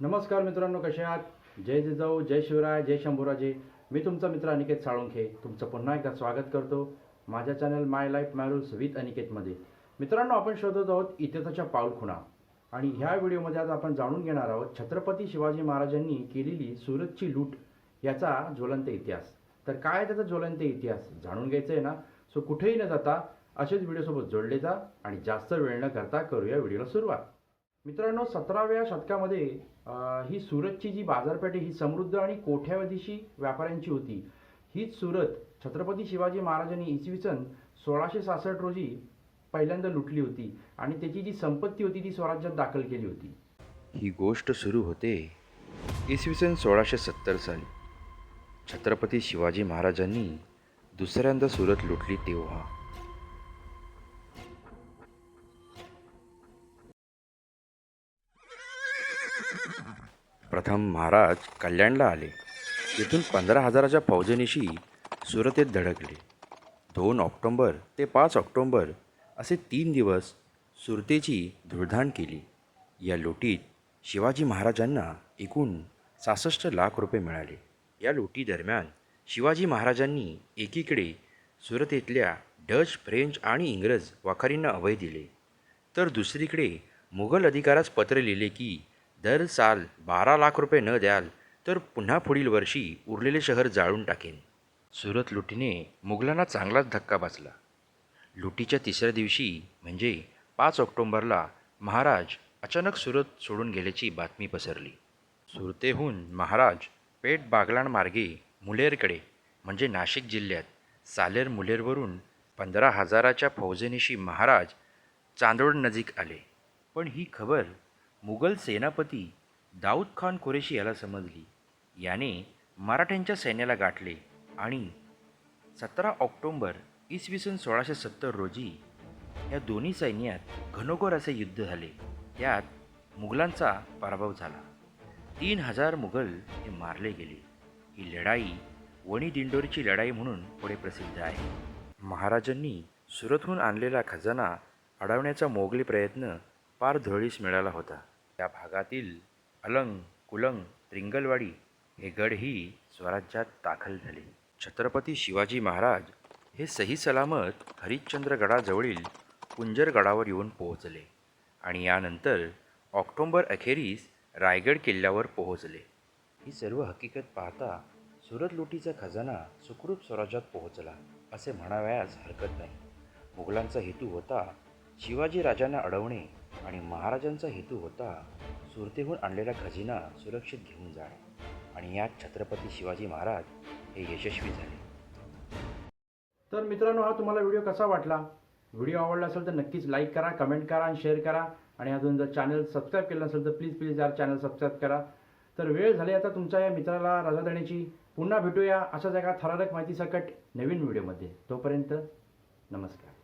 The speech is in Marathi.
नमस्कार मित्रांनो कसे आहात? जय जिजाऊ जय शिवराय जय शंभूराजे. मी तुमचा मित्र अनिकेत साळुंखे. तुमचं पुन्हा एकदा स्वागत करतो माझ्या channel my life my rules with अनिकेतमध्ये. मित्रांनो आपण शोधत आहोत इतिहासाच्या पाऊलखुणा. आणि ह्या व्हिडिओमध्ये आज आपण जाणून घेणार आहोत छत्रपती शिवाजी महाराजांनी केलेली सुरतची लूट याचा ज्वलंत इतिहास. तर काय त्याचा ज्वलंत इतिहास? जाणून घ्यायचं आहे ना? सो कुठेही न जाता असेच व्हिडिओसोबत जोडले जा आणि जास्त वेळ न करता करूया व्हिडिओला सुरुवात. मित्रांनो सतराव्या शतकामध्ये ही सुरतची जी बाजारपेठ ही समृद्ध आणि कोठ्यावधीशी व्यापाऱ्यांची होती? हीच सुरत छत्रपती शिवाजी महाराजांनी इसवी सन सोळाशे सहासष्ट रोजी पहिल्यांदा लुटली होती आणि त्याची जी संपत्ती होती ती स्वराज्यात दाखल केली होती. ही गोष्ट सुरू होते इसवी सन सोळाशे सत्तर साली. छत्रपती शिवाजी महाराजांनी दुसऱ्यांदा सुरत लुटली तेव्हा. प्रथम महाराज कल्याणला आले. येथून पंधरा हजाराच्या फौजेनिशी सुरतेत धडकले. दोन ऑक्टोंबर ते पाच ऑक्टोंबर असे तीन दिवस सुरतेची धुळधाण केली. या लुटीत शिवाजी महाराजांना एकूण सहासष्ट लाख रुपये मिळाले. या लुटीदरम्यान शिवाजी महाराजांनी एकीकडे सुरतेतल्या डच फ्रेंच आणि इंग्रज वाखारींना अभय दिले. तर दुसरीकडे मुघल अधिकारास पत्र लिहिले की दर साल बारा लाख रुपये न द्याल तर पुन्हा पुढील वर्षी उरलेले शहर जाळून टाकेन. सुरत लुटीने मुघलांना चांगलाच धक्का बसला. लुटीच्या तिसऱ्या दिवशी म्हणजे पाच ऑक्टोंबरला महाराज अचानक सुरत सोडून गेल्याची बातमी पसरली. सुरतेहून महाराज पेठ बागलाण मार्गे मुलेरकडे म्हणजे नाशिक जिल्ह्यात सालेर मुलेरवरून पंधरा हजाराच्या फौजेनिशी महाराज चांदोड नजीक आले. पण ही खबर मुघल सेनापती दाऊद खान कुरेशी याला समजली. याने मराठ्यांच्या सैन्याला गाठले आणि सतरा ऑक्टोंबर इसवी सन सोळाशे सत्तर रोजी या दोन्ही सैन्यात घनोघोर असे युद्ध झाले. यात मुघलांचा पराभव झाला. तीन हजार मुघल हे मारले गेले. ही लढाई वणी दिंडोरीची लढाई म्हणून पुढे प्रसिद्ध आहे. महाराजांनी सुरतहून आणलेला खजाना अडवण्याचा मोगली प्रयत्न पार धुळीस मिळाला होता. त्या भागातील अलंग कुलंग त्रिंगलवाडी हे गडही स्वराज्यात दाखल झाले. छत्रपती शिवाजी महाराज हे सही सलामत हरिश्चंद्रगडाजवळील कुंजरगडावर येऊन पोहोचले आणि यानंतर ऑक्टोंबर अखेरीस रायगड किल्ल्यावर पोहोचले. ही सर्व हकीकत पाहता सुरत लुटीचा खजाना सुखरूप स्वराज्यात पोहोचला असे म्हणावयास हरकत नाही. मुघलांचा हेतू होता शिवाजी राजांना अडवणे आणि महाराजांचा हेतू होता सुरतेहून आणलेला खजिना सुरक्षित घेऊन जाणे. आणि यात छत्रपती शिवाजी महाराज हे यशस्वी झाले. तर मित्रांनो हा तुम्हाला व्हिडिओ कसा वाटला? व्हिडिओ आवडला असेल तर नक्कीच लाईक करा कमेंट करा आणि शेअर करा. आणि अजून जर चॅनल सबस्क्राईब केलं नसेल तर प्लीज प्लीज यार चॅनल सबस्क्राईब करा. तर वेळ झाली आता तुमच्या या मित्राला रजा देण्याची पुन्हा भेटूया अशाच एका थरारक माहितीसकट नवीन व्हिडिओमध्ये. तोपर्यंत नमस्कार.